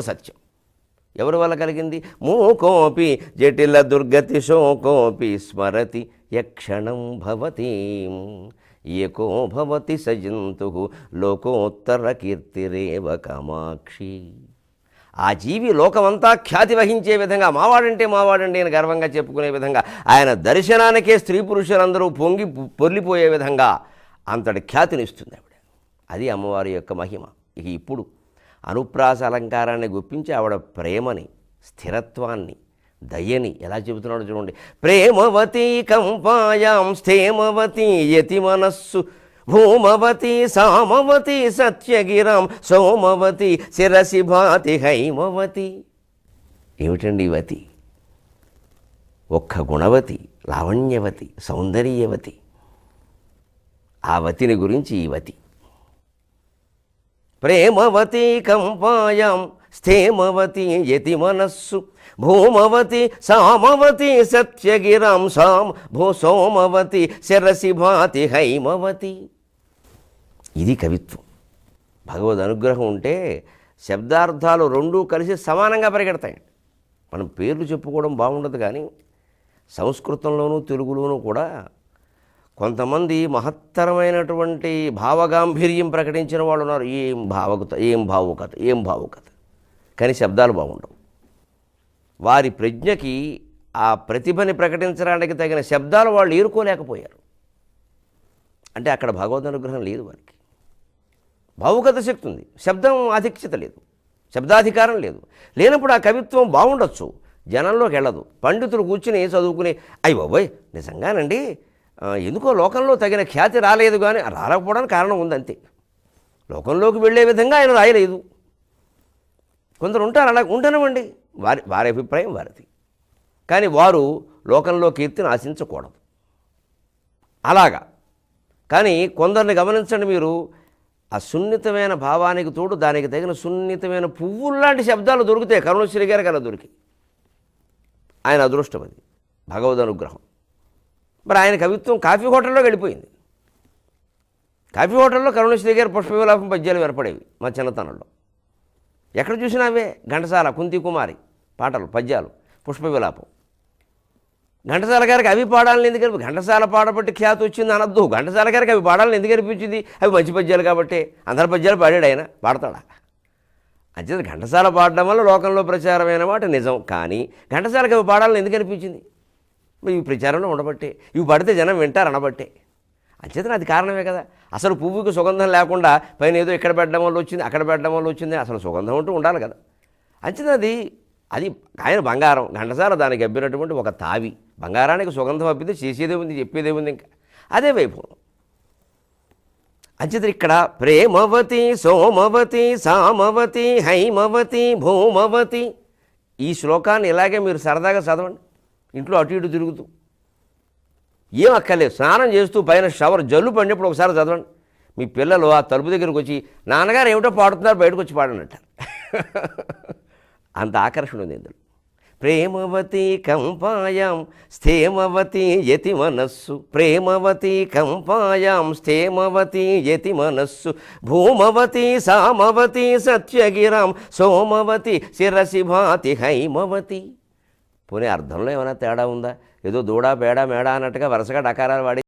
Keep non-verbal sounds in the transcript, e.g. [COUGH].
సత్యం. ఎవరి వల్ల కలిగింది? మూకోపి జటిల దుర్గతి శోకోపి స్మరతి యక్షణం భవతి. ఏకో భవతి సజంతు లోకోత్తర కీర్తిరేవ కామాక్షి. ఆ జీవి లోకమంతా ఖ్యాతి వహించే విధంగా మావాడంటే మావాడండి అని గర్వంగా చెప్పుకునే విధంగా ఆయన దర్శనానికే స్త్రీ పురుషులందరూ పొంగి పొర్లిపోయే విధంగా అంతటి ఖ్యాతినిస్తుంది ఆవిడ. అది అమ్మవారి యొక్క మహిమ. ఇక ఇప్పుడు అనుప్రాస అలంకారాన్ని గుప్పించి ఆవిడ ప్రేమని స్థిరత్వాన్ని దయని ఎలా చెబుతున్నాడు చూడండి. ప్రేమవతి కంపాయాం స్థేమవతి యతి మనస్సు భూమవతి సామవతి సత్యగిరాం సోమవతి శిరసి భాతి హైమవతి. ఏమిటండి వతి? ఒక్క గుణవతి లావణ్యవతి సౌందర్యవతి. ఆ వతిని గురించి ఈ వతి ప్రేమవతి కంపాయాం స్థేమవతి యతి మనస్సు. భూమవతి సామవతి సత్యగిరాం సాం భూ సోమవతి శరసి భాతి హైమవతి. ఇది కవిత్వం. భగవద్ అనుగ్రహం ఉంటే శబ్దార్థాలు రెండూ కలిసి సమానంగా పరిగెడతాయి. మనం పేర్లు చెప్పుకోవడం బాగుండదు కానీ సంస్కృతంలోనూ తెలుగులోనూ కూడా కొంతమంది మహత్తరమైనటువంటి భావగాంభీర్యం ప్రకటించిన వాళ్ళు ఉన్నారు. ఏం భావకత ఏం భావుకత ఏం భావుకత? కానీ శబ్దాలు బాగుండవు. వారి ప్రజ్ఞకి ఆ ప్రతిభని ప్రకటించడానికి తగిన శబ్దాలు వాళ్ళు ఏరుకోలేకపోయారు. అంటే అక్కడ భగవద్ అనుగ్రహం లేదు వారికి. భావుకత శక్తి ఉంది. శబ్దం ఆధిక్యత లేదు. శబ్దాధికారం లేదు. లేనప్పుడు ఆ కవిత్వం బాగుండొచ్చు. జనంలోకి వెళ్ళదు. పండితులు కూర్చుని చదువుకుని అయ్యి బాబోయ్ నిజంగానండి? ఎందుకో లోకంలో తగిన ఖ్యాతి రాలేదు కానీ రాలేకపోవడానికి కారణం ఉంది అంతే లోకంలోకి వెళ్ళే విధంగా ఆయన రాయలేదు. కొందరు ఉంటారు అలా ఉండనివ్వండి. వారి వారి అభిప్రాయం వారిది. కానీ వారు లోకంలో కీర్తిని ఆశించకూడదు. అలాగా. కానీ కొందరిని గమనించండి మీరు ఆ సున్నితమైన భావానికి తోడు దానికి తగిన సున్నితమైన పువ్వుల్లాంటి శబ్దాలు దొరుకుతాయి. కరుణశ్రీ గారికి అలా దొరికి ఆయన అదృష్టం అది. భగవద్ అనుగ్రహం. మరి ఆయన కవిత్వం కాఫీ హోటల్లో వెళ్ళిపోయింది. కాఫీ హోటల్లో కరుణశ్రీ గారి పుష్ప విలాపం పద్యాలు ఏర్పడేవి మా చిన్నతనంలో. ఎక్కడ చూసినా అవే? ఘంటసాల కుంతి కుమారి పాటలు పద్యాలు పుష్ప విలాపం ఘంటసాల గారికి అవి పాడాలని ఎందుకు ఘంటసాల పాడబట్టి ఖ్యాతి వచ్చింది అనద్దు. ఘంటసాల గారికి అవి పాడాలని ఎందుకు అనిపించింది? అవి మంచి పద్యాలు కాబట్టి అందరి పద్యాలు పాడాడు ఆయన. పాడతాడా? అంచేత ఘంటసాల పాడడం వల్ల లోకంలో ప్రచారమైన మాట నిజం. కానీ ఘంటసాలకి అవి పాడాలని ఎందుకు అనిపించింది? ఇవి ప్రచారంలో ఉండబట్టే ఇవి పడితే జనం వింటారు అనబట్టే అంచేతన అది కారణమే కదా. అసలు పువ్వుకి సుగంధం లేకుండా పైన ఏదో ఇక్కడ పెట్టడం వల్ల వచ్చింది అక్కడ పెట్టడం వల్ల వచ్చింది అసలు సుగంధం అంటూ ఉండాలి కదా. అంచేతన అది అది ఆయన బంగారం ఘంటసాల దానికి అబ్బినటువంటి ఒక తావి. బంగారానికి సుగంధం అబ్బితే చేసేదేముంది చెప్పేదేముంది ఇంకా. అదే వైభవం. అంచేత ఇక్కడ ప్రేమవతి సోమవతి సామవతి హైమవతి భూమవతి ఈ శ్లోకాన్ని ఇలాగే మీరు సరదాగా చదవండి. ఇంట్లో అటు ఇటు తిరుగుతూ. ఏం అక్కర్లేదు స్నానం చేస్తూ పైన షవర్ జల్లు పడినప్పుడు ఒకసారి చదవండి. మీ పిల్లలు ఆ తలుపు దగ్గరకు వచ్చి నాన్నగారు ఏమిటో పాడుతున్నారు బయటకు వచ్చి పాడనంటారు [LAUGHS] అంత ఆకర్షణ ఉంది ఇందులో. ప్రేమవతి కంపాయాం స్థేమవతి యతి మనస్సు ప్రేమవతి కంపాయాం స్థేమవతి యతి మనస్సు భూమవతి సామవతి సత్యగిరాం సోమవతి శిరసి భాతి హైమవతి. పోనీ అర్థంలో ఏమైనా తేడా ఉందా? ఏదో దూడా పేడ మేడా అన్నట్టుగా వరుసగా డకారాలు వాడి